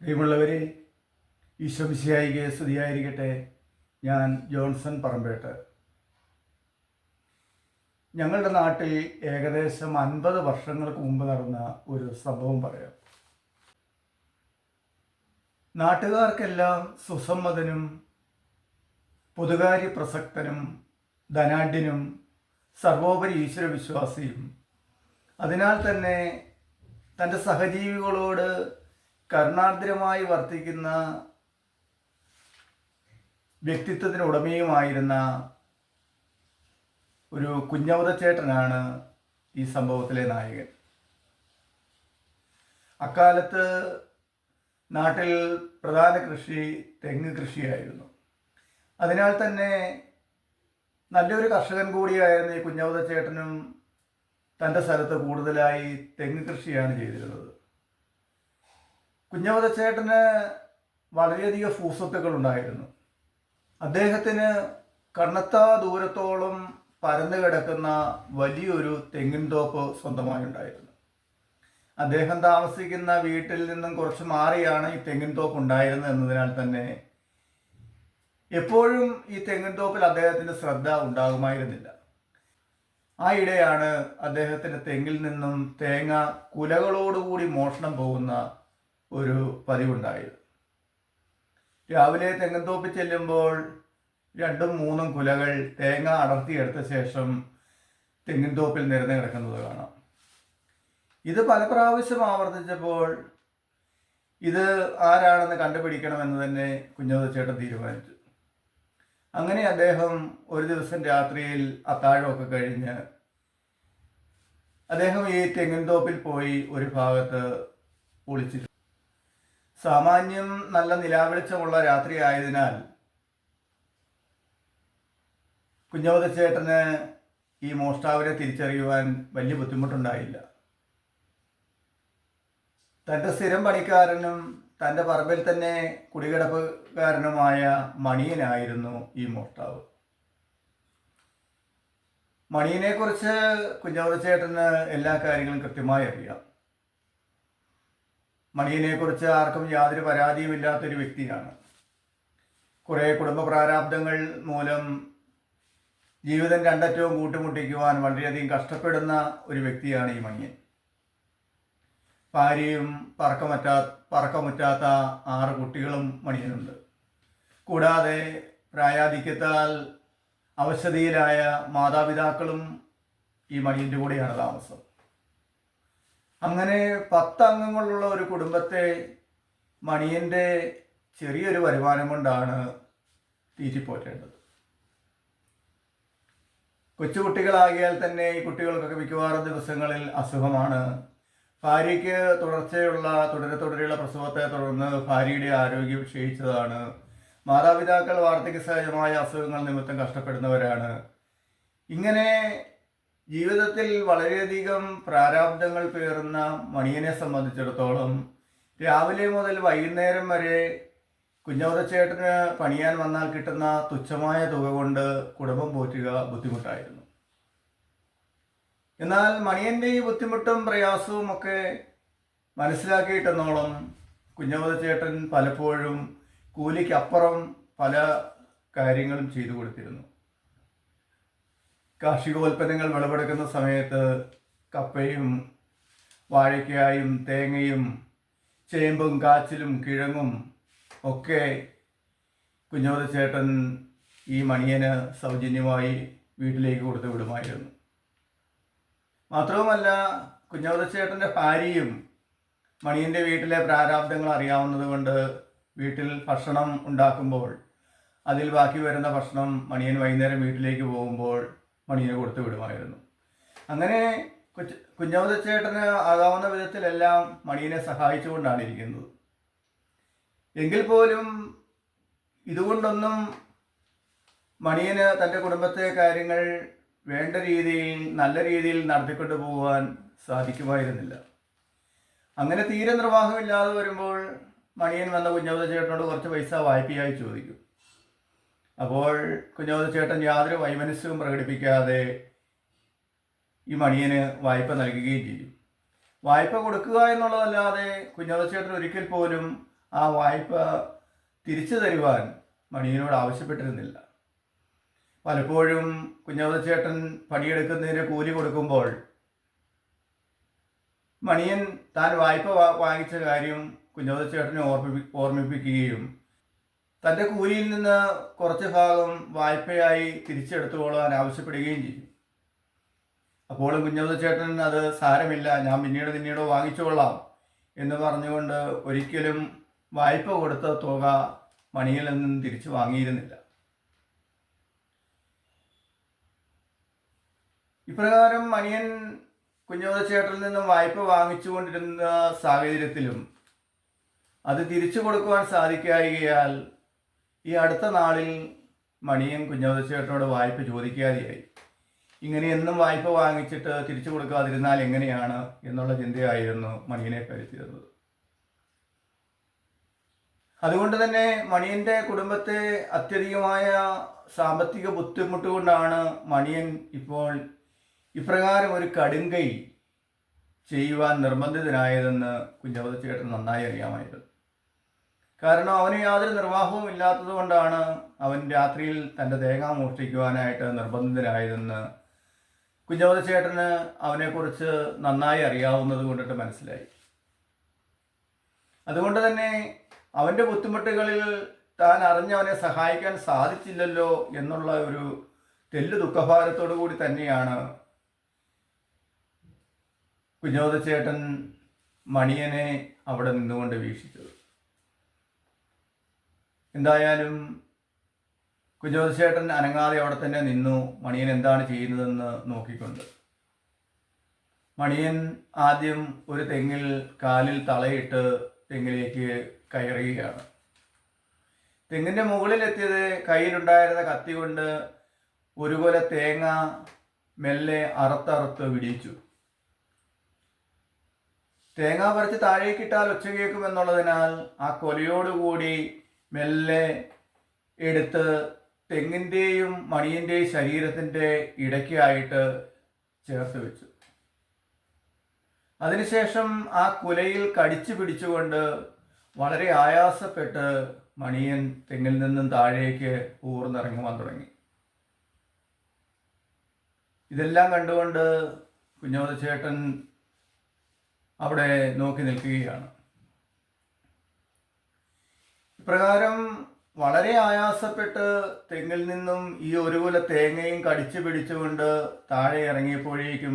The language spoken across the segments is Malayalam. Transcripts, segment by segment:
പ്രിയമുള്ളവരെ ഈശ്വമിശിയായിക്ക് സ്തുതിയായിരിക്കട്ടെ. ഞാൻ ജോൺസൺ പറമ്പേട്ട്. ഞങ്ങളുടെ നാട്ടിൽ ഏകദേശം അൻപത് വർഷങ്ങൾക്ക് മുമ്പ് നടന്ന ഒരു സംഭവം പറയാം. നാട്ടുകാർക്കെല്ലാം സുസമ്മതനും പൊതുകാര്യ പ്രസക്തനും ധനാഢ്യനും സർവോപരി ഈശ്വര വിശ്വാസിയും. അതിനാൽ തന്നെ തന്റെ സഹജീവികളോട് കരുണാർദ്രമായി വർത്തിക്കുന്ന വ്യക്തിത്വത്തിന് ഉടമയുമായിരുന്ന ഒരു കുഞ്ഞവതച്ചേട്ടനാണ് ഈ സംഭവത്തിലെ നായകൻ. അക്കാലത്ത് നാട്ടിൽ പ്രധാന കൃഷി തെങ്ങ് കൃഷിയായിരുന്നു. അതിനാൽ തന്നെ നല്ലൊരു കർഷകൻ കൂടിയായിരുന്ന ഈ കുഞ്ഞവതച്ചേട്ടനും തന്റെ സ്ഥലത്ത് കൂടുതലായി തെങ്ങ് കൃഷിയാണ് ചെയ്തിരുന്നത്. കുഞ്ഞവതച്ചേട്ടന് വളരെയധികം ഭൂസ്വത്തുക്കൾ ഉണ്ടായിരുന്നു. അദ്ദേഹത്തിന് കണ്ണത്താ ദൂരത്തോളം പരന്നു കിടക്കുന്ന വലിയൊരു തെങ്ങിൻ തോപ്പ് സ്വന്തമായി ഉണ്ടായിരുന്നു. അദ്ദേഹം താമസിക്കുന്ന വീട്ടിൽ നിന്നും കുറച്ച് മാറിയാണ് ഈ തെങ്ങിൻ തോപ്പ് ഉണ്ടായിരുന്നത് എന്നതിനാൽ തന്നെ എപ്പോഴും ഈ തെങ്ങിൻ തോപ്പിൽ അദ്ദേഹത്തിന് ശ്രദ്ധ ഉണ്ടാകുമായിരുന്നില്ല. ആ ഇടെയാണ് അദ്ദേഹത്തിന്റെ തെങ്ങിൽ നിന്നും തേങ്ങ കുലകളോടുകൂടി മോഷണം പോകുന്ന ഒരു പതിവുണ്ടായത്. രാവിലെ തെങ്ങത്തോപ്പ് ചെല്ലുമ്പോൾ രണ്ടും മൂന്നും കുലകൾ തേങ്ങ അടർത്തിയെടുത്ത ശേഷം തെങ്ങിൻതോപ്പിൽ നിരന്ന് കിടക്കുന്നത് കാണാം. ഇത് പല പ്രാവശ്യം ആവർത്തിച്ചപ്പോൾ ഇത് ആരാണെന്ന് കണ്ടുപിടിക്കണമെന്ന് തന്നെ കുഞ്ഞോദച്ചേട്ടൻ തീരുമാനിച്ചു. അങ്ങനെ അദ്ദേഹം ഒരു ദിവസം രാത്രിയിൽ അത്താഴമൊക്കെ കഴിഞ്ഞ് അദ്ദേഹം ഈ തെങ്ങിൻതോപ്പിൽ പോയി ഒരു ഭാഗത്ത് ഒളിച്ചിരുന്നു. സാമാന്യം നല്ല നിലാവെളിച്ചമുള്ള രാത്രി ആയതിനാൽ കുഞ്ഞോദച്ചേട്ടന് ഈ മോഷ്ടാവിനെ തിരിച്ചറിയുവാൻ വലിയ ബുദ്ധിമുട്ടുണ്ടായില്ല. തന്റെ സ്ഥിരം പണിക്കാരനും തന്റെ പറമ്പിൽ തന്നെ കുടികിടപ്പുകാരനുമായ മണിയനായിരുന്നു ഈ മോഷ്ടാവ്. മണിയനെക്കുറിച്ച് കുഞ്ഞോദച്ചേട്ടന് എല്ലാ കാര്യങ്ങളും കൃത്യമായി അറിയാം. മണിയനെക്കുറിച്ച് ആർക്കും യാതൊരു പരാതിയുമില്ലാത്തൊരു വ്യക്തിയാണ്. കുറേ കുടുംബ പ്രാരാബ്ദങ്ങൾ മൂലം ജീവിതം രണ്ടറ്റവും കൂട്ടുമുട്ടിക്കുവാൻ വളരെയധികം കഷ്ടപ്പെടുന്ന ഒരു വ്യക്തിയാണ് ഈ മണിയൻ. ഭാര്യയും പറക്കമറ്റാ പറക്കമുറ്റാത്ത ആറ് കുട്ടികളും മണിയനുണ്ട്. കൂടാതെ പ്രായാധിക്യത്താൽ അവശതയിലായ മാതാപിതാക്കളും ഈ മണിയന്റെ കൂടെയാണ് താമസം. അങ്ങനെ പത്ത് അംഗങ്ങളുള്ള ഒരു കുടുംബത്തെ മണിയന്റെ ചെറിയൊരു വരുമാനം കൊണ്ടാണ് തീറ്റിപ്പോറ്റേണ്ടത്. കൊച്ചുകുട്ടികളാകിയാൽ തന്നെ ഈ കുട്ടികൾക്കൊക്കെ മിക്കവാറും ദിവസങ്ങളിൽ അസുഖമാണ്. ഭാര്യയ്ക്ക് തുടർച്ചയുള്ള തുടരെ തുടരെയുള്ള പ്രസവത്തെ തുടർന്ന് ഭാര്യയുടെ ആരോഗ്യം ക്ഷയിച്ചതാണ്. മാതാപിതാക്കൾ വാർദ്ധക്യ സഹജമായ അസുഖങ്ങൾ നിമിത്തം കഷ്ടപ്പെടുന്നവരാണ്. ഇങ്ങനെ ജീവിതത്തിൽ വളരെയധികം പ്രാരാബ്ദങ്ങൾ പേറുന്ന മണിയനെ സംബന്ധിച്ചിടത്തോളം രാവിലെ മുതൽ വൈകുന്നേരം വരെ കുഞ്ഞവതച്ചേട്ടന് പണിയാൻ വന്നാൽ കിട്ടുന്ന തുച്ഛമായ തുക കൊണ്ട് കുടുംബം പോറ്റുക ബുദ്ധിമുട്ടായിരുന്നു. എന്നാൽ മണിയന്റെ ഈ ബുദ്ധിമുട്ടും പ്രയാസവും ഒക്കെ മനസ്സിലാക്കിയിട്ടെന്നോളം കുഞ്ഞവതച്ചേട്ടൻ പലപ്പോഴും കൂലിക്കപ്പുറം പല കാര്യങ്ങളും ചെയ്തു കൊടുത്തിരുന്നു. കാർഷികോൽപ്പന്നങ്ങൾ വിളവെടുക്കുന്ന സമയത്ത് കപ്പയും വാഴയ്ക്കായും തേങ്ങയും ചേമ്പും കാച്ചിലും കിഴങ്ങും ഒക്കെ കുഞ്ഞോദച്ചേട്ടൻ ഈ മണിയന് സൗജന്യമായി വീട്ടിലേക്ക് കൊടുത്തു വിടുമായിരുന്നു. മാത്രവുമല്ല കുഞ്ഞോദച്ചേട്ടന്റെ ഭാര്യയും മണിയന്റെ വീട്ടിലെ പ്രാരാബ്ദങ്ങൾ അറിയാവുന്നതുകൊണ്ട് വീട്ടിൽ ഭക്ഷണം ഉണ്ടാക്കുമ്പോൾ അതിൽ ബാക്കി വരുന്ന ഭക്ഷണം മണിയൻ വൈകുന്നേരം വീട്ടിലേക്ക് പോകുമ്പോൾ മണിയന് കൊടുത്തു വിടുമായിരുന്നു. അങ്ങനെ കൊച്ചു കുഞ്ഞവതച്ചേട്ടന് ആകാവുന്ന വിധത്തിലെല്ലാം മണിയനെ സഹായിച്ചുകൊണ്ടാണ് ഇരിക്കുന്നത്. എങ്കിൽ പോലും ഇതുകൊണ്ടൊന്നും മണിയന് തന്റെ കുടുംബത്തെ കാര്യങ്ങൾ വേണ്ട രീതിയിൽ നല്ല രീതിയിൽ നടത്തിക്കൊണ്ടു പോകുവാൻ സാധിക്കുമായിരുന്നില്ല. അങ്ങനെ തീരെ നിർവാഹമില്ലാതെ വരുമ്പോൾ മണിയൻ വന്ന കുഞ്ഞവത ചേട്ടനോട് കുറച്ച് പൈസ വായ്പയായി ചോദിക്കും. അപ്പോൾ കുഞ്ഞോദ ചേട്ടൻ യാതൊരു വൈമനസ്യവും പ്രകടിപ്പിക്കാതെ ഈ മണിയന് വായ്പ നൽകുകയും ചെയ്യും വായ്പ കൊടുക്കുക എന്നുള്ളതല്ലാതെ കുഞ്ഞോദ ചേട്ടൻ ഒരിക്കൽ പോലും ആ വായ്പ തിരിച്ചു തരുവാൻ മണിയനോട് ആവശ്യപ്പെട്ടിരുന്നില്ല. പലപ്പോഴും കുഞ്ഞോദ ചേട്ടൻ പണിയെടുക്കുന്നതിന് കൂലി കൊടുക്കുമ്പോൾ മണിയൻ താൻ വായ്പ വാങ്ങിച്ച കാര്യം കുഞ്ഞവതച്ചേട്ടനെ ഓർമ്മി ഓർമ്മിപ്പിക്കുകയും തന്റെ കൂലിയിൽ നിന്ന് കുറച്ച് ഭാഗം വായ്പയായി തിരിച്ചെടുത്തുകൊള്ളാൻ ആവശ്യപ്പെടുകയും ചെയ്യും. അപ്പോഴും കുഞ്ഞവതച്ചേട്ടൻ അത് സാരമില്ല ഞാൻ പിന്നീട് പിന്നീട് വാങ്ങിച്ചുകൊള്ളാം എന്ന് പറഞ്ഞുകൊണ്ട് ഒരിക്കലും വായ്പ കൊടുത്ത തുക മണിയിൽ നിന്നും തിരിച്ചു വാങ്ങിയിരുന്നില്ല. ഇപ്രകാരം മണിയൻ കുഞ്ഞോദച്ചേട്ടനിൽ നിന്നും വായ്പ വാങ്ങിച്ചുകൊണ്ടിരുന്ന സാഹചര്യത്തിലും അത് തിരിച്ചു കൊടുക്കുവാൻ സാധിക്കായികയാൽ ഈ അടുത്ത നാളിൽ മണിയും കുഞ്ഞോദച്ചേട്ടനോട് വായ്പ ചോദിക്കാതെയായി. ഇങ്ങനെ എന്നും വായ്പ വാങ്ങിച്ചിട്ട് തിരിച്ചു കൊടുക്കാതിരുന്നാൽ എങ്ങനെയാണ് എന്നുള്ള ചിന്തയായിരുന്നു മണിയനെ കരുത്തിയിരുന്നത് അതുകൊണ്ട് തന്നെ മണിയന്റെ കുടുംബത്തെ അത്യധികമായ സാമ്പത്തിക ബുദ്ധിമുട്ട് കൊണ്ടാണ് മണിയൻ ഇപ്പോൾ ഇപ്രകാരം ഒരു കടുങ്കൈ ചെയ്യുവാൻ നിർബന്ധിതനായതെന്ന് കുഞ്ഞവദ ചേട്ടൻ നന്നായി അറിയാമായിരുന്നു. കാരണം അവന് യാതൊരു നിർവാഹവും ഇല്ലാത്തത് കൊണ്ടാണ് അവൻ രാത്രിയിൽ തന്റെ തേങ്ങ മോഷ്ടിക്കുവാനായിട്ട് നിർബന്ധിതനായതെന്ന് കുഞ്ഞവത അവനെക്കുറിച്ച് നന്നായി അറിയാവുന്നത് കൊണ്ടിട്ട് മനസ്സിലായി. അതുകൊണ്ട് തന്നെ അവന്റെ ബുദ്ധിമുട്ടുകളിൽ താൻ അറിഞ്ഞവനെ സഹായിക്കാൻ സാധിച്ചില്ലല്ലോ എന്നുള്ള ഒരു തെല്ല് ദുഃഖഭാരത്തോടു കൂടി തന്നെയാണ് കുഞ്ഞോദച്ചേട്ടൻ മണിയനെ അവിടെ നിന്നുകൊണ്ട് വീക്ഷിച്ചത്. എന്തായാലും കുജോതിശേട്ടൻ അനങ്ങാതെ അവിടെ തന്നെ നിന്നു. മണിയൻ എന്താണ് ചെയ്യുന്നതെന്ന് നോക്കിക്കൊണ്ട്. മണിയൻ ആദ്യം ഒരു തെങ്ങിൽ കാലിൽ തളയിട്ട് തെങ്ങിലേക്ക് കയറുകയാണ്. തെങ്ങിന്റെ മുകളിലെത്തിയത് കയ്യിലുണ്ടായിരുന്ന കത്തി കൊണ്ട് ഒരു തേങ്ങ മെല്ലെ അറുത്തറുത്ത് വിടിയിച്ചു. തേങ്ങ പറിച്ച് താഴേക്കിട്ടാൽ ഒച്ച കേൾക്കുമെന്നുള്ളതിനാൽ ആ കൊലയോടുകൂടി മെല്ലെ എടുത്ത് തെങ്ങിന്റെയും മണിയന്റെയും ശരീരത്തിന്റെ ഇടയ്ക്കായിട്ട് ചേർത്ത് വെച്ചു. അതിനുശേഷം ആ കുലയിൽ കടിച്ചു പിടിച്ചുകൊണ്ട് വളരെ ആയാസപ്പെട്ട് മണിയൻ തെങ്ങിൽ നിന്നും താഴേക്ക് ഊർന്നിറങ്ങുവാൻ തുടങ്ങി. ഇതെല്ലാം കണ്ടുകൊണ്ട് കുഞ്ഞോദ ചേട്ടൻ അവിടെ നോക്കി നിൽക്കുകയാണ്. ഇപ്രകാരം വളരെ ആയാസപ്പെട്ട് തെങ്ങിൽ നിന്നും ഈ ഒരു കുല തേങ്ങയും കടിച്ചു പിടിച്ചുകൊണ്ട് താഴെ ഇറങ്ങിയപ്പോഴേക്കും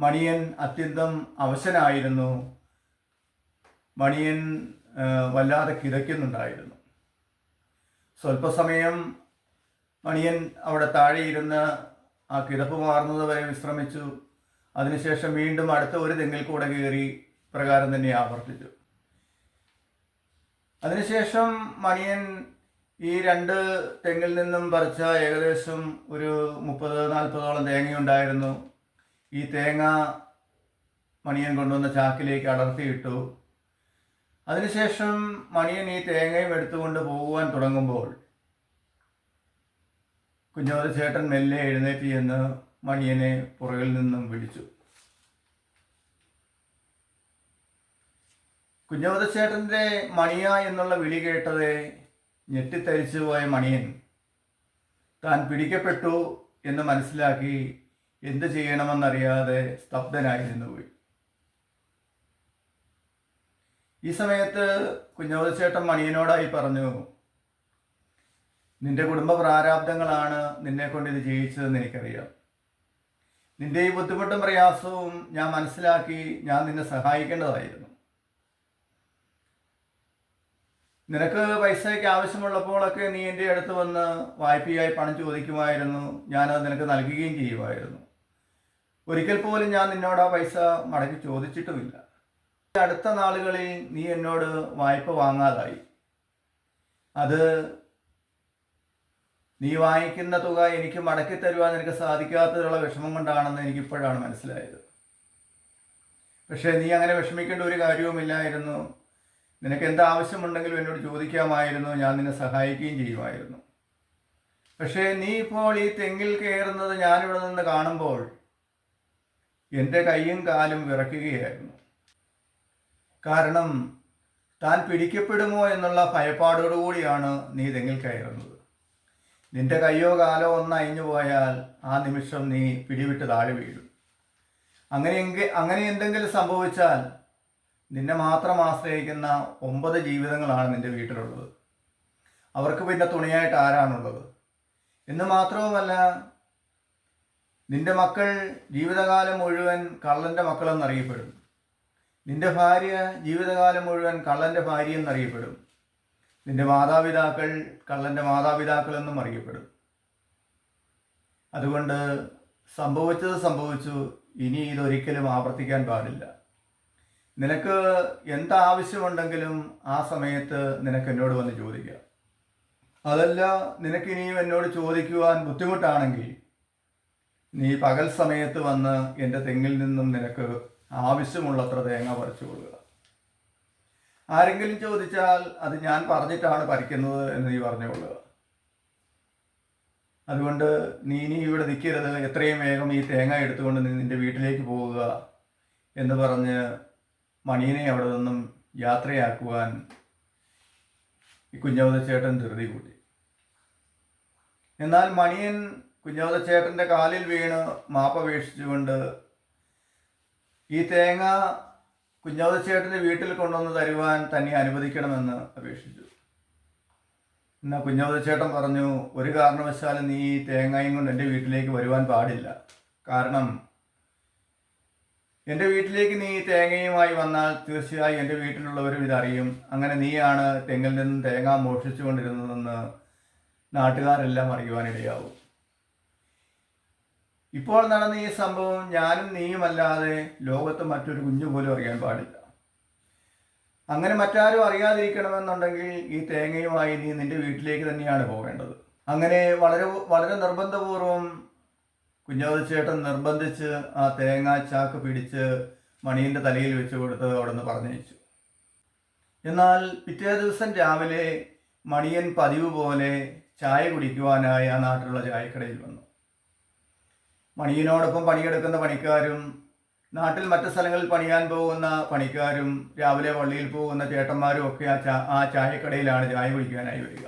മണിയൻ അത്യന്തം അവശനായിരുന്നു. മണിയൻ വല്ലാതെ കിതയ്ക്കുന്നുണ്ടായിരുന്നു. സ്വല്പസമയം മണിയൻ അവിടെ താഴെ ഇരുന്ന് ആ കിതപ്പ് മാറുന്നത് വരെ വിശ്രമിച്ചു. അതിനുശേഷം വീണ്ടും അടുത്ത ഒരു തെങ്ങിൽ കൂടെ കയറി പ്രകാരം തന്നെ ആവർത്തിച്ചു. അതിനുശേഷം മണിയൻ ഈ രണ്ട് തെങ്ങിൽ നിന്നും പറിച്ച ഏകദേശം ഒരു മുപ്പത് നാൽപ്പതോളം തേങ്ങയുണ്ടായിരുന്നു ഈ തേങ്ങ മണിയൻ കൊണ്ടുവന്ന ചാക്കിലേക്ക് അടർത്തിയിട്ടു. അതിനുശേഷം മണിയൻ ഈ തേങ്ങയും എടുത്തുകൊണ്ട് പോകുവാൻ തുടങ്ങുമ്പോൾ കുഞ്ഞോദ ചേട്ടൻ മെല്ലെ എഴുന്നേറ്റി എന്ന് മണിയനെ പുറകിൽ നിന്നും വിളിച്ചു. കുഞ്ഞോദച്ചേട്ടന്റെ മണിയ എന്നുള്ള വിളി കേട്ടത് ഞെട്ടിത്തരിച്ചു പോയ മണിയൻ. താൻ പിടിക്കപ്പെട്ടു എന്ന് മനസ്സിലാക്കി എന്ത് ചെയ്യണമെന്നറിയാതെ സ്തബ്ധനായിരുന്നു പോയി ഈ സമയത്ത് കുഞ്ഞോദച്ചേട്ടൻ മണിയനോടായി പറഞ്ഞു നിന്റെ കുടുംബ പ്രാരാബ്ദങ്ങളാണ് നിന്നെ കൊണ്ട് ഇത് ചെയ്യിച്ചതെന്ന് എനിക്കറിയാം. നിന്റെ ഈ ബുദ്ധിമുട്ടും പ്രയാസവും ഞാൻ മനസ്സിലാക്കി ഞാൻ നിന്നെ സഹായിക്കേണ്ടതായിരുന്നു. നിനക്ക് പൈസയ്ക്ക് ആവശ്യമുള്ളപ്പോഴൊക്കെ നീ എന്റെ അടുത്ത് വന്ന് വായ്പയായി പണം ചോദിക്കുമായിരുന്നു. ഞാനത് നിനക്ക് നൽകുകയും ചെയ്യുമായിരുന്നു. ഒരിക്കൽ പോലും ഞാൻ നിന്നോട് ആ പൈസ മടക്കി ചോദിച്ചിട്ടുമില്ല. അടുത്ത നാളുകളിൽ നീ എന്നോട് വായ്പ വാങ്ങാതായി. അത് നീ വാങ്ങിക്കുന്ന തുക എനിക്ക് മടക്കി തരുവാൻ നിനക്ക് സാധിക്കാത്തതിലുള്ള വിഷമം കൊണ്ടാണെന്ന് എനിക്കിപ്പോഴാണ് മനസ്സിലായത്. പക്ഷേ നീ അങ്ങനെ വിഷമിക്കേണ്ട ഒരു കാര്യവുമില്ലായിരുന്നു. നിനക്ക് എന്ത് ആവശ്യമുണ്ടെങ്കിലും എന്നോട് ചോദിക്കാമായിരുന്നു ഞാൻ നിന്നെ സഹായിക്കുകയും ചെയ്യുമായിരുന്നു. പക്ഷേ നീ ഇപ്പോൾ ഈ തെങ്ങിൽ കയറുന്നത് ഞാനിവിടെ നിന്ന് കാണുമ്പോൾ എന്റെ കൈയും കാലും വിറക്കുകയായിരുന്നു കാരണം താൻ പിടിക്കപ്പെടുമോ എന്നുള്ള ഭയപ്പാടോടുകൂടിയാണ് നീ തെങ്ങിൽ കയറുന്നത്. നിന്റെ കയ്യോ കാലോ ഒന്ന് അയഞ്ഞു പോയാൽ ആ നിമിഷം നീ പിടിവിട്ട് താഴെ വീഴും. അങ്ങനെയെങ്കിൽ അങ്ങനെ എന്തെങ്കിലും സംഭവിച്ചാൽ നിന്നെ മാത്രം ആശ്രയിക്കുന്ന ഒമ്പത് ജീവിതങ്ങളാണ് നിന്റെ വീട്ടിലുള്ളത്. അവർക്ക് പിന്നെ തുണിയായിട്ട് ആരാണുള്ളത്? എന്ന് മാത്രവുമല്ല നിന്റെ മക്കൾ ജീവിതകാലം മുഴുവൻ കള്ളന്റെ മക്കളെന്നറിയപ്പെടും. നിന്റെ ഭാര്യ ജീവിതകാലം മുഴുവൻ കള്ളന്റെ ഭാര്യ എന്നറിയപ്പെടും. നിന്റെ മാതാപിതാക്കൾ കള്ളന്റെ മാതാപിതാക്കളെന്നും അറിയപ്പെടും. അതുകൊണ്ട് സംഭവിച്ചത് സംഭവിച്ചു ഇനി ഇതൊരിക്കലും ആവർത്തിക്കാൻ പാടില്ല. നിനക്ക് എന്താവശ്യമുണ്ടെങ്കിലും ആ സമയത്ത് നിനക്ക് എന്നോട് വന്ന് ചോദിക്കുക. അതല്ല നിനക്ക് ഇനിയും എന്നോട് ചോദിക്കുവാൻ ബുദ്ധിമുട്ടാണെങ്കിൽ നീ പകൽ സമയത്ത് വന്ന് എന്റെ തെങ്ങിൽ നിന്നും നിനക്ക് ആവശ്യമുള്ളത്ര തേങ്ങ പറിച്ചു കൊടുക്കുക. ആരെങ്കിലും ചോദിച്ചാൽ അത് ഞാൻ പറഞ്ഞിട്ടാണ് പറിക്കുന്നത് എന്ന് നീ പറഞ്ഞുകൊള്ളുക. അതുകൊണ്ട് നീ ഇനി ഇവിടെ നിൽക്കരുത്. എത്രയും വേഗം ഈ തേങ്ങ എടുത്തുകൊണ്ട് നീ നിന്റെ വീട്ടിലേക്ക് പോവുക എന്ന് പറഞ്ഞ് മണിയനെ അവിടെ നിന്നും യാത്രയാക്കുവാൻ ഈ കുഞ്ഞവതച്ചേട്ടൻ ധൃതി കൂട്ടി. എന്നാൽ മണിയൻ കുഞ്ഞവതച്ചേട്ടന്റെ കാലിൽ വീണ് മാപ്പപേക്ഷിച്ചുകൊണ്ട് ഈ തേങ്ങ കുഞ്ഞവതച്ചേട്ടന്റെ വീട്ടിൽ കൊണ്ടുവന്ന് തരുവാൻ തന്നെ അനുവദിക്കണമെന്ന് അപേക്ഷിച്ചു. എന്നാൽ കുഞ്ഞവതച്ചേട്ടൻ പറഞ്ഞു ഒരു കാരണവശാലും നീ ഈ തേങ്ങയും കൊണ്ട് എന്റെ വീട്ടിലേക്ക് വരുവാൻ പാടില്ല. കാരണം എന്റെ വീട്ടിലേക്ക് നീ തേങ്ങയുമായി വന്നാൽ തീർച്ചയായും എന്റെ വീട്ടിലുള്ളവരും ഇതറിയും. അങ്ങനെ നീയാണ് തെങ്ങിൽ നിന്നും തേങ്ങ മോഷിച്ചു കൊണ്ടിരുന്നതെന്ന് നാട്ടുകാരെല്ലാം അറിയുവാനിടയാവും. ഇപ്പോൾ നടന്ന ഈ സംഭവം ഞാനും നീയുമല്ലാതെ ലോകത്ത് മറ്റൊരു കുഞ്ഞു പോലും അറിയാൻ പാടില്ല. അങ്ങനെ മറ്റാരും അറിയാതിരിക്കണമെന്നുണ്ടെങ്കിൽ ഈ തേങ്ങയുമായി നീ നിന്റെ വീട്ടിലേക്ക് തന്നെയാണ് പോകേണ്ടത്. അങ്ങനെ വളരെ വളരെ നിർബന്ധപൂർവം കുഞ്ഞാവതിച്ചേട്ടൻ നിർബന്ധിച്ച് ആ തേങ്ങ ചാക്ക് പിടിച്ച് മണീന്റെ തലയിൽ വെച്ച് കൊടുത്ത് അവിടെ നിന്ന് പറഞ്ഞയച്ചു. എന്നാൽ പിറ്റേ ദിവസം രാവിലെ മണിയൻ പതിവ് പോലെ ചായ കുടിക്കുവാനായി ആ നാട്ടിലുള്ള ചായക്കടയിൽ വന്നു. മണിയനോടൊപ്പം പണിയെടുക്കുന്ന പണിക്കാരും നാട്ടിൽ മറ്റു സ്ഥലങ്ങളിൽ പണിയാൻ പോകുന്ന പണിക്കാരും രാവിലെ പള്ളിയിൽ പോകുന്ന ചേട്ടന്മാരും ഒക്കെ ആ ചാ ആ ചായക്കടയിലാണ് ചായ കുടിക്കാനായി വരിക.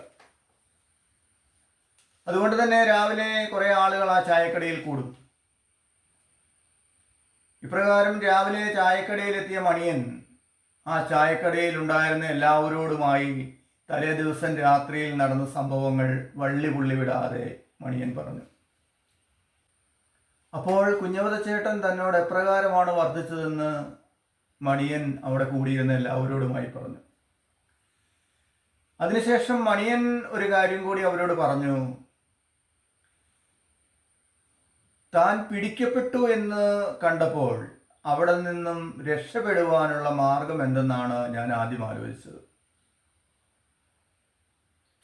അതുകൊണ്ട് തന്നെ രാവിലെ കുറേ ആളുകൾ ആ ചായക്കടയിൽ കൂടും. ഇപ്രകാരം രാവിലെ ചായക്കടയിലെത്തിയ മണിയൻ ആ ചായക്കടയിൽ ഉണ്ടായിരുന്ന എല്ലാവരോടുമായി തലേ ദിവസം രാത്രിയിൽ നടന്ന സംഭവങ്ങൾ വള്ളി പുള്ളി വിടാതെ മണിയൻ പറഞ്ഞു. അപ്പോൾ കുഞ്ഞവതച്ചേട്ടൻ തന്നോട് എപ്രകാരമാണ് വർദ്ധിച്ചതെന്ന് മണിയൻ അവിടെ കൂടിയിരുന്ന എല്ലാവരോടുമായി പറഞ്ഞു. അതിനുശേഷം മണിയൻ ഒരു കാര്യം കൂടി അവരോട് പറഞ്ഞു. താൻ പിടിക്കപ്പെട്ടു എന്ന് കണ്ടപ്പോൾ അവിടെ നിന്നും രക്ഷപ്പെടുവാനുള്ള മാർഗം എന്തെന്നാണ് ഞാൻ ആദ്യം ആലോചിച്ചത്.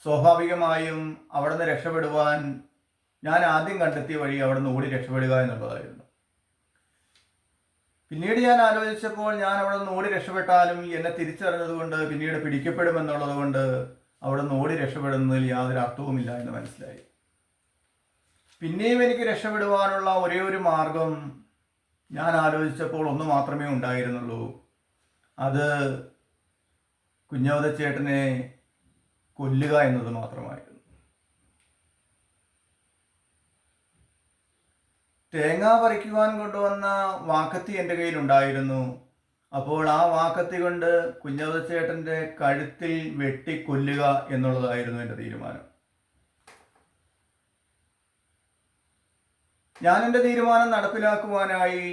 സ്വാഭാവികമായും അവിടെ നിന്ന് രക്ഷപ്പെടുവാൻ ഞാൻ ആദ്യം കണ്ടെത്തിയ വഴി അവിടെ നിന്ന് ഓടി രക്ഷപ്പെടുക എന്നുള്ളതായിരുന്നു. പിന്നീട് ഞാൻ ആലോചിച്ചപ്പോൾ ഞാൻ അവിടെ നിന്ന് ഓടി രക്ഷപ്പെട്ടാലും എന്നെ തിരിച്ചറിഞ്ഞതുകൊണ്ട് പിന്നീട് പിടിക്കപ്പെടുമെന്നുള്ളത് കൊണ്ട് അവിടെ നിന്ന് ഓടി രക്ഷപ്പെടുന്നതിൽ യാതൊരു അർത്ഥവുമില്ല എന്ന് മനസ്സിലായി. പിന്നെയും എനിക്ക് രക്ഷപ്പെടുവാനുള്ള ഒരേ ഒരു മാർഗം ഞാൻ ആലോചിച്ചപ്പോൾ ഒന്ന് മാത്രമേ ഉണ്ടായിരുന്നുള്ളൂ. അത് കുഞ്ഞവതച്ചേട്ടനെ കൊല്ലുക എന്നത് മാത്രമായിരുന്നു. തേങ്ങ പറിക്കുവാൻ കൊണ്ടുവന്ന വാക്കത്തി എന്റെ കയ്യിലുണ്ടായിരുന്നു. അപ്പോൾ ആ വാക്കത്തി കൊണ്ട് കുഞ്ഞവതച്ചേട്ടന്റെ കഴുത്തിൽ വെട്ടിക്കൊല്ലുക എന്നുള്ളതായിരുന്നു എന്റെ തീരുമാനം. ഞാൻ എന്റെ തീരുമാനം നടപ്പിലാക്കുവാനായി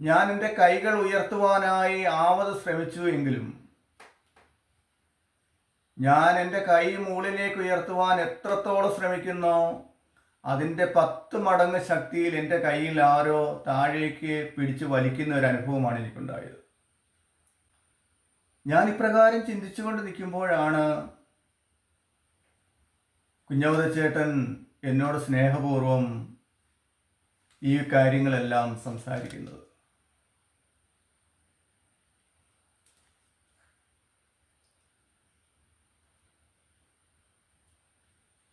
ഞാൻ എന്റെ കൈകൾ ഉയർത്തുവാനായി ആവത് ശ്രമിച്ചു എങ്കിലും ഞാൻ എന്റെ കൈ മുകളിലേക്ക് ഉയർത്തുവാൻ എത്രത്തോളം ശ്രമിക്കുന്നോ അതിന്റെ പത്ത് മടങ്ങ് ശക്തിയിൽ എന്റെ കയ്യിൽ ആരോ താഴേക്ക് പിടിച്ചു വലിക്കുന്ന ഒരു അനുഭവമാണ് എനിക്കുണ്ടായത്. ഞാൻ ഇപ്രകാരം ചിന്തിച്ചുകൊണ്ട് നിൽക്കുമ്പോഴാണ് കുഞ്ഞവതച്ചേട്ടൻ എന്നോട് സ്നേഹപൂർവം ഈ കാര്യങ്ങളെല്ലാം സംസാരിക്കുന്നത്.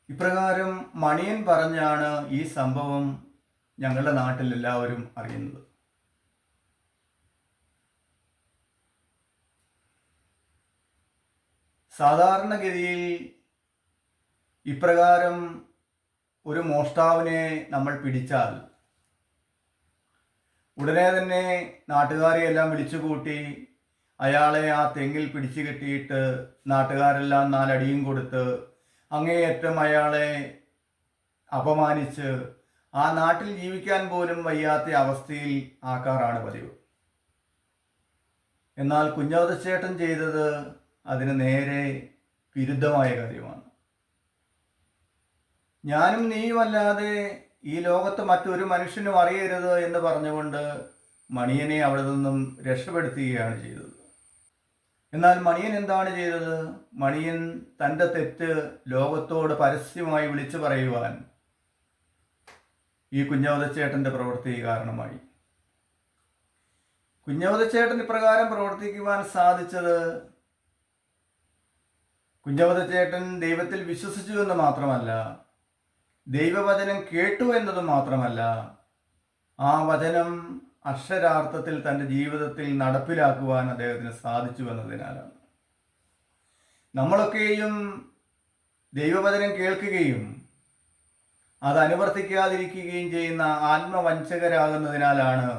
ഇപ്രകാരം മണിയൻ പറഞ്ഞാണ് ഈ സംഭവം ഞങ്ങളുടെ നാട്ടിൽ എല്ലാവരും അറിയുന്നത്. സാധാരണഗതിയിൽ ഇപ്രകാരം ഒരു മോഷ്ടാവിനെ നമ്മൾ പിടിച്ചാൽ ഉടനെ തന്നെ നാട്ടുകാരെ എല്ലാം വിളിച്ചുകൂട്ടി അയാളെ ആ തെങ്ങിൽ പിടിച്ചു കെട്ടിയിട്ട് നാട്ടുകാരെല്ലാം നാലടിയും കൊടുത്ത് അങ്ങേയറ്റം അയാളെ അപമാനിച്ച് ആ നാട്ടിൽ ജീവിക്കാൻ പോലും വയ്യാത്ത അവസ്ഥയിൽ ആക്കാറാണ് പതിവ്. എന്നാൽ കുഞ്ഞാവതച്ചേട്ടൻ ചെയ്തത് അതിന് നേരെ വിരുദ്ധമായ കാര്യമാണ്. ഞാനും നീയുമല്ലാതെ ഈ ലോകത്ത് മറ്റൊരു മനുഷ്യനും അറിയരുത് എന്ന് പറഞ്ഞുകൊണ്ട് മണിയനെ അവിടെ നിന്നും രക്ഷപ്പെടുത്തുകയാണ് ചെയ്തത്. എന്നാൽ മണിയൻ എന്താണ് ചെയ്തത്? മണിയൻ തന്റെ തെറ്റ് ലോകത്തോട് പരസ്യമായി വിളിച്ചു പറയുവാൻ ഈ കുഞ്ഞവതച്ചേട്ടന്റെ പ്രവൃത്തി കാരണമായി. കുഞ്ഞവതച്ചേട്ടൻ ഇപ്രകാരം പ്രവർത്തിക്കുവാൻ സാധിച്ചത് കുഞ്ഞവതച്ചേട്ടൻ ദൈവത്തിൽ വിശ്വസിച്ചു എന്ന് മാത്രമല്ല ദൈവവചനം കേട്ടു എന്നത് മാത്രമല്ല ആ വചനം അക്ഷരാർത്ഥത്തിൽ തന്റെ ജീവിതത്തിൽ നടപ്പിലാക്കുവാൻ അദ്ദേഹത്തിന് സാധിച്ചു എന്നതിനാലാണ്. നമ്മളൊക്കെയും ദൈവവചനം കേൾക്കുകയും അത് അനുവർത്തിക്കാതിരിക്കുകയും ചെയ്യുന്ന ആത്മവഞ്ചകരാകുന്നതിനാലാണ്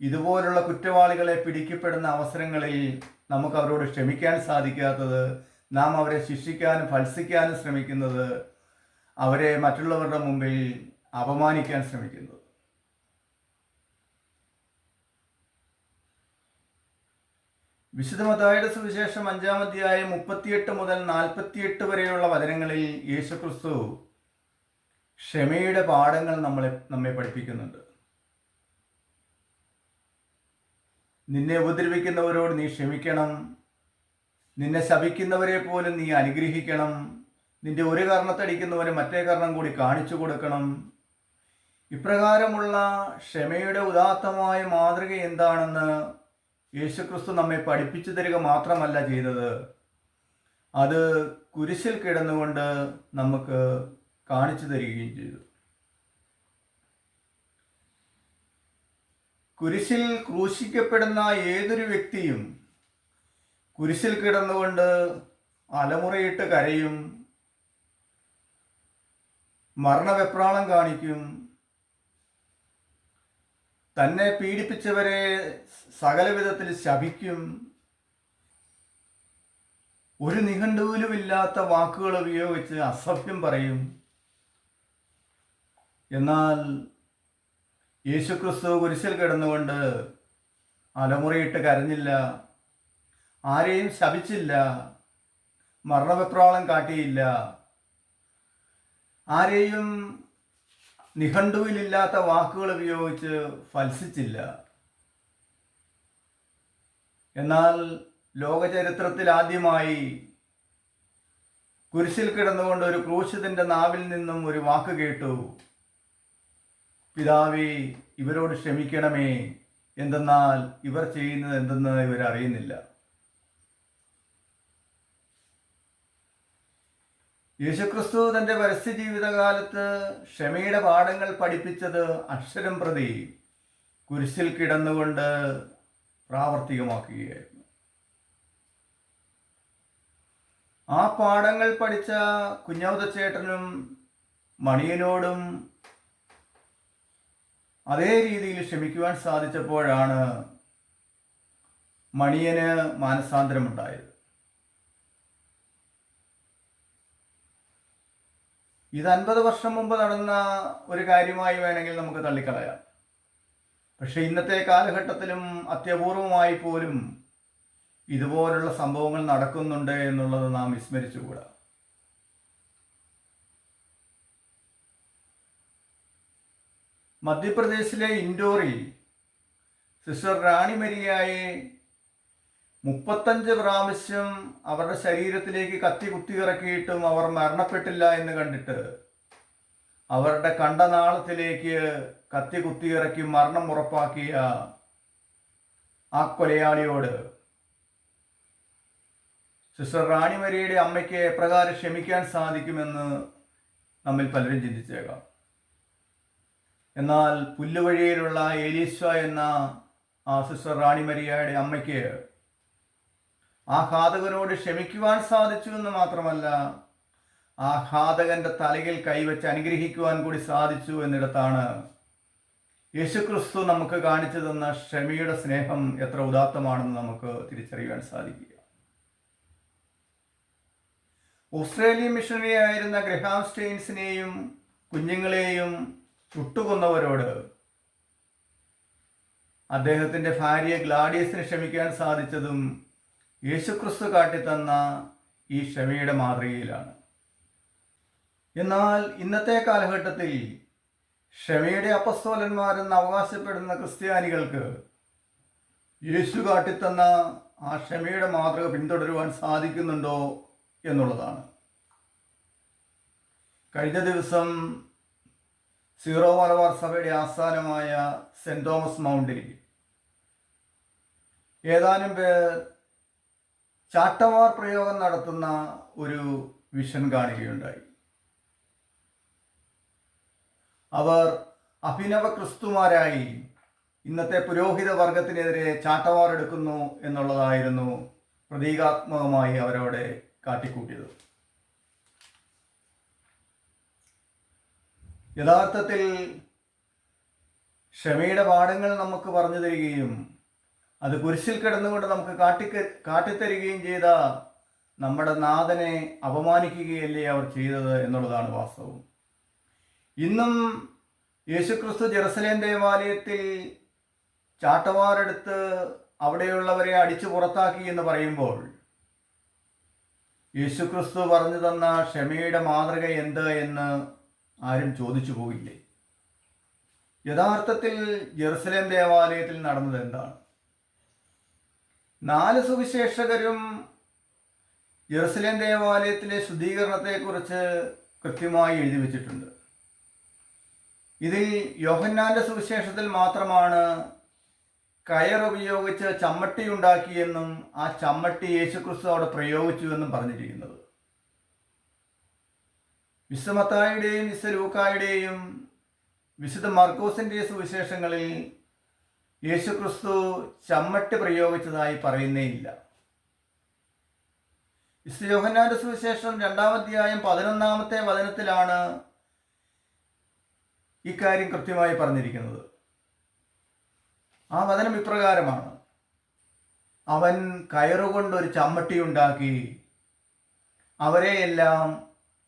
ഇതുപോലുള്ള കുറ്റവാളികളെ പിടിക്കപ്പെടുന്ന അവസരങ്ങളിൽ നമുക്ക് അവരോട് ക്ഷമിക്കാൻ സാധിക്കാത്തത് നാം അവരെ ശിക്ഷിക്കാനും ഫത്സിക്കാനും ശ്രമിക്കുന്നത് അവരെ മറ്റുള്ളവരുടെ മുമ്പിൽ അപമാനിക്കാൻ ശ്രമിക്കുന്നത്. വിശുദ്ധ മതായുടെ സുവിശേഷം അഞ്ചാം അധ്യായം മുപ്പത്തിയെട്ട് മുതൽ നാൽപ്പത്തിയെട്ട് വരെയുള്ള വചനങ്ങളിൽ യേശുക്രിസ്തു ക്ഷമയുടെ പാഠങ്ങൾ നമ്മളെ നമ്മെ പഠിപ്പിക്കുന്നുണ്ട്. നിന്നെ ഉപദ്രവിക്കുന്നവരോട് നീ ക്ഷമിക്കണം. നിന്നെ ശപിക്കുന്നവരെ പോലും നീ അനുഗ്രഹിക്കണം. നിന്റെ ഒരു കർണത്തടിക്കുന്നവന് മറ്റേ കർണം കൂടി കാണിച്ചു കൊടുക്കണം. ഇപ്രകാരമുള്ള ക്ഷമയുടെ ഉദാത്തമായ മാതൃക എന്താണെന്ന് യേശുക്രിസ്തു നമ്മെ പഠിപ്പിച്ചു തരിക മാത്രമല്ല ചെയ്തത്. അത് കുരിശിൽ കിടന്നുകൊണ്ട് നമുക്ക് കാണിച്ചു തരികയും ചെയ്തു. കുരിശിൽ ക്രൂശിക്കപ്പെടുന്ന ഏതൊരു വ്യക്തിയും കുരിശിൽ കിടന്നുകൊണ്ട് അലമുറയിട്ട് കരയും മരണവെപ്രാളം കാണിക്കും. തന്നെ പീഡിപ്പിച്ചവരെ സകലവിധത്തിൽ ശപിക്കും. ഒരു നിഘണ്ടുവിലുമില്ലാത്ത വാക്കുകൾ ഉപയോഗിച്ച് അസഭ്യം പറയും. എന്നാൽ യേശുക്രിസ്തു കുരിശിൽ കിടന്നുകൊണ്ട് അലമുറയിട്ട് കരഞ്ഞില്ല. ആരെയും ശപിച്ചില്ല. മരണവെപ്രാളം കാട്ടിയില്ല. ആരെയും നിഘണ്ടുവിലില്ലാത്ത വാക്കുകൾ ഉപയോഗിച്ച് ഫത്സിച്ചില്ല എന്നാൽ ലോകചരിത്രത്തിൽ ആദ്യമായി കുരിശിൽ കിടന്നുകൊണ്ട് ഒരു ക്രൂശത്തിന്റെ നാവിൽ നിന്നും ഒരു വാക്ക് കേട്ടു. പിതാവേ ഇവരോട് ക്ഷമിക്കണമേ. എന്തെന്നാൽ ഇവർ ചെയ്യുന്നത് എന്തെന്ന് ഇവരറിയുന്നില്ല. യേശുക്രിസ്തു തന്റെ പരസ്യ ജീവിതകാലത്ത് ക്ഷമയുടെ പാഠങ്ങൾ പഠിപ്പിച്ചത് അക്ഷരം പ്രതി കുരിശിൽ കിടന്നുകൊണ്ട് പ്രാവർത്തികമാക്കുകയായിരുന്നു. ആ പാഠങ്ങൾ പഠിച്ച കുഞ്ഞൗതച്ചേട്ടനും മണിയനോടും അതേ രീതിയിൽ ക്ഷമിക്കുവാൻ സാധിച്ചപ്പോഴാണ് മണിയന് മാനസാന്തരമുണ്ടായത്. ഇത് അൻപത് വർഷം മുമ്പ് നടന്ന ഒരു കാര്യമായി വേണമെങ്കിൽ നമുക്ക് തള്ളിക്കളയാം. പക്ഷെ ഇന്നത്തെ കാലഘട്ടത്തിലും അത്യപൂർവമായി പോലും ഇതുപോലുള്ള സംഭവങ്ങൾ നടക്കുന്നുണ്ട് എന്നുള്ളത് നാം വിസ്മരിച്ചുകൂടാ. മധ്യപ്രദേശിലെ ഇൻഡോറിൽ സിസ്റ്റർ റാണി മരിയായെ മുപ്പത്തഞ്ച് പ്രാവശ്യം അവരുടെ ശരീരത്തിലേക്ക് കത്തി കുത്തിയിറക്കിയിട്ടും അവർ മരണപ്പെട്ടില്ല എന്ന് കണ്ടിട്ട് അവരുടെ കണ്ടനാളത്തിലേക്ക് കത്തി കുത്തിയിറക്കി മരണം ഉറപ്പാക്കിയ ആ കൊലയാളിയോട് സിസ്റ്റർ റാണിമരിയുടെ അമ്മയ്ക്ക് എപ്രകാരം ക്ഷമിക്കാൻ സാധിക്കുമെന്ന് നമ്മിൽ പലരും ചിന്തിച്ചേക്കാം. എന്നാൽ പുല്ലുവഴിയിലുള്ള ഏലീശ്വ എന്ന ആ സിസ്റ്റർ റാണിമരിയയുടെ അമ്മയ്ക്ക് ആ ഘാതകനോട് ക്ഷമിക്കുവാൻ സാധിച്ചു എന്ന് മാത്രമല്ല ആ ഘാതകന്റെ തലയിൽ കൈവച്ച് അനുഗ്രഹിക്കുവാൻ കൂടി സാധിച്ചു എന്നിടത്താണ് യേശുക്രിസ്തു നമുക്ക് കാണിച്ചു തന്ന ക്ഷമയുടെ സ്നേഹം എത്ര ഉദാത്തമാണെന്ന് നമുക്ക് തിരിച്ചറിയുവാൻ സാധിക്കുക. ഓസ്ട്രേലിയൻ മിഷണറി ആയിരുന്ന ഗ്രഹാം സ്റ്റെയിൻസിനെയും കുഞ്ഞുങ്ങളെയും ചുട്ടുകൊന്നവരോട് അദ്ദേഹത്തിന്റെ ഭാര്യ ഗ്ലാഡിയസിന് ക്ഷമിക്കാൻ സാധിച്ചതും യേശുക്രിസ്തു കാട്ടിത്തന്ന ഈ ക്ഷമയുടെ മാതൃകയിലാണ്. എന്നാൽ ഇന്നത്തെ കാലഘട്ടത്തിൽ ക്ഷമയുടെ അപ്പസ്തോലന്മാരെന്ന് അവകാശപ്പെടുന്ന ക്രിസ്ത്യാനികൾക്ക് യേശു കാട്ടിത്തന്ന ആ ക്ഷമയുടെ മാതൃക പിന്തുടരുവാൻ സാധിക്കുന്നുണ്ടോ എന്നുള്ളതാണ്. കഴിഞ്ഞ ദിവസം സീറോ മലബാർ സഭയുടെ ആസ്ഥാനമായ സെന്റ് തോമസ് മൗണ്ടിൽ ഏതാനും പേർ ചാട്ടവാർ പ്രയോഗം നടത്തുന്ന ഒരു വിഷൻ കാണുകയുണ്ടായി. അവർ അഭിനവ ക്രിസ്തുമാരായി ഇന്നത്തെ പുരോഹിത വർഗത്തിനെതിരെ ചാട്ടവാർ എടുക്കുന്നു എന്നുള്ളതായിരുന്നു പ്രതീകാത്മകമായി അവരവിടെ കാട്ടിക്കൂട്ടിയത്. യഥാർത്ഥത്തിൽ ക്ഷമയുടെ പാഠങ്ങൾ നമുക്ക് പറഞ്ഞു തരികയും അത് കുരിശിൽ കിടന്നുകൊണ്ട് നമുക്ക് കാട്ടി കാട്ടിത്തരികയും ചെയ്ത നമ്മുടെ നാഥനെ അപമാനിക്കുകയല്ലേ അവർ ചെയ്തത് എന്നുള്ളതാണ് വാസ്തവം. ഇന്നും യേശുക്രിസ്തു ജെറുസലേം ദേവാലയത്തിൽ ചാട്ടവാറെടുത്ത് അവിടെയുള്ളവരെ അടിച്ചു പുറത്താക്കി എന്ന് പറയുമ്പോൾ യേശുക്രിസ്തു പറഞ്ഞു തന്ന ക്ഷമയുടെ മാതൃക എന്ത് എന്ന് ആരും ചോദിച്ചു പോയില്ലേ? യഥാർത്ഥത്തിൽ ജെറുസലേം ദേവാലയത്തിൽ നടന്നത് എന്താണ്? നാല് സുവിശേഷകരും ജെറുസലേം ദേവാലയത്തിലെ ശുദ്ധീകരണത്തെക്കുറിച്ച് കൃത്യമായി എഴുതി വച്ചിട്ടുണ്ട്. ഇതിൽ യോഹന്നാന്റെ സുവിശേഷത്തിൽ മാത്രമാണ് കയർ ഉപയോഗിച്ച് ചമ്മട്ടി ഉണ്ടാക്കിയെന്നും ആ ചമ്മട്ടി യേശുക്രിസ്തു അവിടെ പ്രയോഗിച്ചു എന്നും പറഞ്ഞിരിക്കുന്നത്. വിശ്വമത്തായുടെയും വിശ്വ ലൂക്കായുടെയും വിശുദ്ധ മർക്കോസിന്റെ സുവിശേഷങ്ങളിൽ യേശുക്രിസ്തു ചമ്മട്ട് പ്രയോഗിച്ചതായി പറയുന്നേയില്ല. ഇല്ല യോഹന്നാന്റെ സുവിശേഷം രണ്ടാം അധ്യായം പതിനൊന്നാമത്തെ വചനത്തിലാണ് ഇക്കാര്യം കൃത്യമായി പറഞ്ഞിരിക്കുന്നത്. ആ വചനം ഇപ്രകാരമാണ്. അവൻ കയറുകൊണ്ട് ഒരു ചമ്മട്ടി ഉണ്ടാക്കി അവരെയെല്ലാം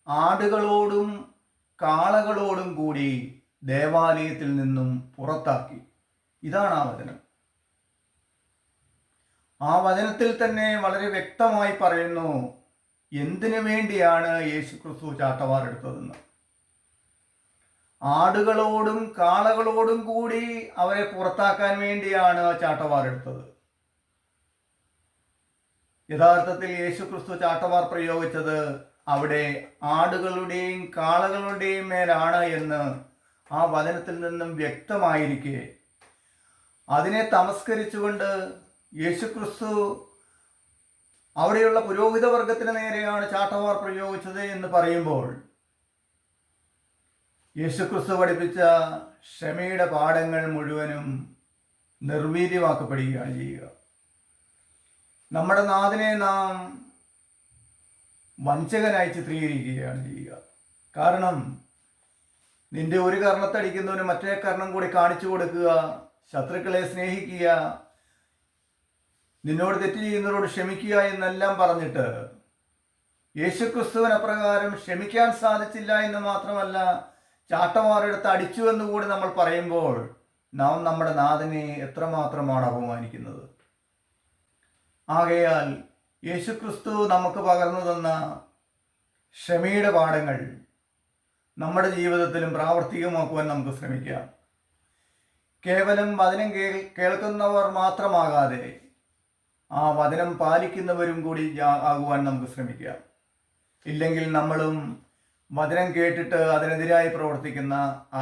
ആടുകളോടും കാളകളോടും കൂടി ദേവാലയത്തിൽ നിന്നും പുറത്താക്കി. ഇതാണ് ആ വചനം. ആ വചനത്തിൽ തന്നെ വളരെ വ്യക്തമായി പറയുന്നു എന്തിനു വേണ്ടിയാണ് യേശു ക്രിസ്തു ചാട്ടവാർ എടുത്തതെന്ന്? ആടുകളോടും കാളകളോടും കൂടി അവരെ പുറത്താക്കാൻ വേണ്ടിയാണ് ചാട്ടവാറെടുത്തത് യഥാർത്ഥത്തിൽ യേശു ക്രിസ്തു ചാട്ടവാർ പ്രയോഗിച്ചത് അവിടെ ആടുകളുടെയും കാളകളുടെയും മേലാണ് എന്ന് ആ വചനത്തിൽ നിന്നും വ്യക്തമായിരിക്കെ അതിനെ തമസ്കരിച്ചുകൊണ്ട് യേശുക്രിസ്തു അവിടെയുള്ള പുരോഹിത വർഗത്തിന് നേരെയാണ് ചാട്ടവാർ പ്രയോഗിച്ചത് എന്ന് പറയുമ്പോൾ യേശുക്രിസ്തു പഠിപ്പിച്ച ക്ഷമയുടെ പാഠങ്ങൾ മുഴുവനും നിർവീര്യമാക്കപ്പെടുകയാണ് ചെയ്യുക. നമ്മുടെ നാഥിനെ നാം വഞ്ചകനായി ചിത്രീകരിക്കുകയാണ് ചെയ്യുക. കാരണം നിന്റെ ഒരു കർണത്തടിക്കുന്നവന് മറ്റേ കർണം കൂടി കാണിച്ചു കൊടുക്കുക ശത്രുക്കളെ സ്നേഹിക്കുക നിന്നോട് തെറ്റ് ചെയ്യുന്നവരോട് ക്ഷമിക്കുക എന്നെല്ലാം പറഞ്ഞിട്ട് യേശുക്രിസ്തുവിന് അപ്രകാരം ക്ഷമിക്കാൻ സാധിച്ചില്ല എന്ന് മാത്രമല്ല ചാട്ടമാരെടുത്ത് അടിച്ചു എന്ന് കൂടി നമ്മൾ പറയുമ്പോൾ നാം നമ്മുടെ നാഥനെ എത്രമാത്രമാണ് അപമാനിക്കുന്നത്. ആകയാൽ യേശുക്രിസ്തു നമുക്ക് പകർന്നു തന്ന ക്ഷമയുടെ പാഠങ്ങൾ നമ്മുടെ ജീവിതത്തിലും പ്രാവർത്തികമാക്കുവാൻ നമുക്ക് ശ്രമിക്കാം. കേവലം വചനം കേൾ കേൾക്കുന്നവർ മാത്രമാകാതെ ആ വചനം പാലിക്കുന്നവരും കൂടി ആകുവാൻ നമുക്ക് ശ്രമിക്കാം ഇല്ലെങ്കിൽ നമ്മളും വചനം കേട്ടിട്ട് അതിനെതിരായി പ്രവർത്തിക്കുന്ന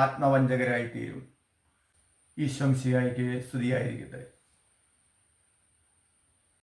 ആത്മവഞ്ചകരായി തീരും ഈശ്വംശിയായിക്ക് സ്തുതിയായിരിക്കട്ടെ.